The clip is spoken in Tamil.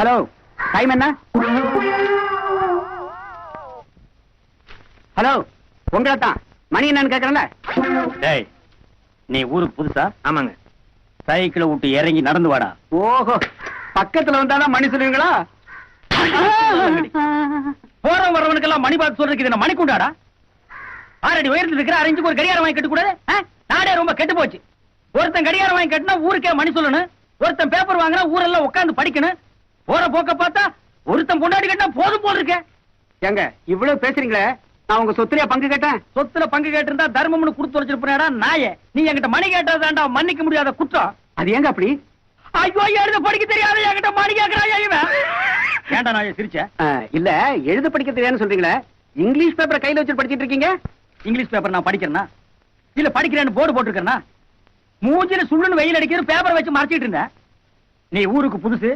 ஹலோ டைம் என்ன? ஹலோ உங்களை தான் மணி என்னன்னு கேக்குறேன்ல? டேய் நீ ஊருக்கு புதுசா? ஆமாங்க. சைக்கிளை விட்டு இறங்கி நடந்து வாடா. ஓஹோ பக்கத்துல வந்தாதான் மணி சொல்லுவீங்களா? போற வரவனுக்கெல்லாம் மணி பார்த்து சொல்றதுக்கு இது என்ன மணி குண்டாடா ஆறடி உயரத்துல இருக்கிற அரைஞ்சுக்கு ஒரு கடிகாரம் வாங்கி கட்ட கூடாது ஆ? நாடே ரொம்ப கெட்டு போச்சு. ஒருத்தன் கடிகாரம் வாங்கி கட்டினா ஊருக்கே மணி சொல்லணும். ஒருத்தன் பேப்பர் வாங்கினா ஊரெல்லாம் உட்கார்ந்து படிக்கணும். போற போக்க பார்த்தா ஒருத்தன் பொண்டாடி கட்டினா போதும் போல் இருக்கே. ஏங்க இவ்வளவு பேசுறீங்களே நான் உங்க சொத்துலயா பங்கு கேட்டேன். சொத்துல பங்கு கேட்டிருந்தா தர்மம்னு கொடுத்து வச்சிருப்பா நாயே. நீ என்கிட்ட மணி கேட்டதாண்டா மன்னிக்க முடியாத குற்றம். அது ஏங்க அப்படி? ஐயோ எழுத படிக்க தெரியாத என்கிட்ட மணி கேட்கறாயா இவன்? ஏன்டா நான் சிரிச்ச? இல்ல எழுத படிக்க தெரியாதுன்னு சொல்றீங்களே இங்கிலீஷ் பேப்பரை கையில வச்சு படிச்சிட்டு இருக்கீங்க? இங்கிலீஷ் பேப்பர் நான் படிக்கிறேனா? இல்ல படிக்கிறேன்னு போர்டு போட்டிருக்கேனா மூஞ்சில சுள்ளுன்னு வெயில் அடிக்கிற பேப்பர் வச்சு மறைச்சிட்டு இருந்தேன். நீ ஊருக்கு புதுசு?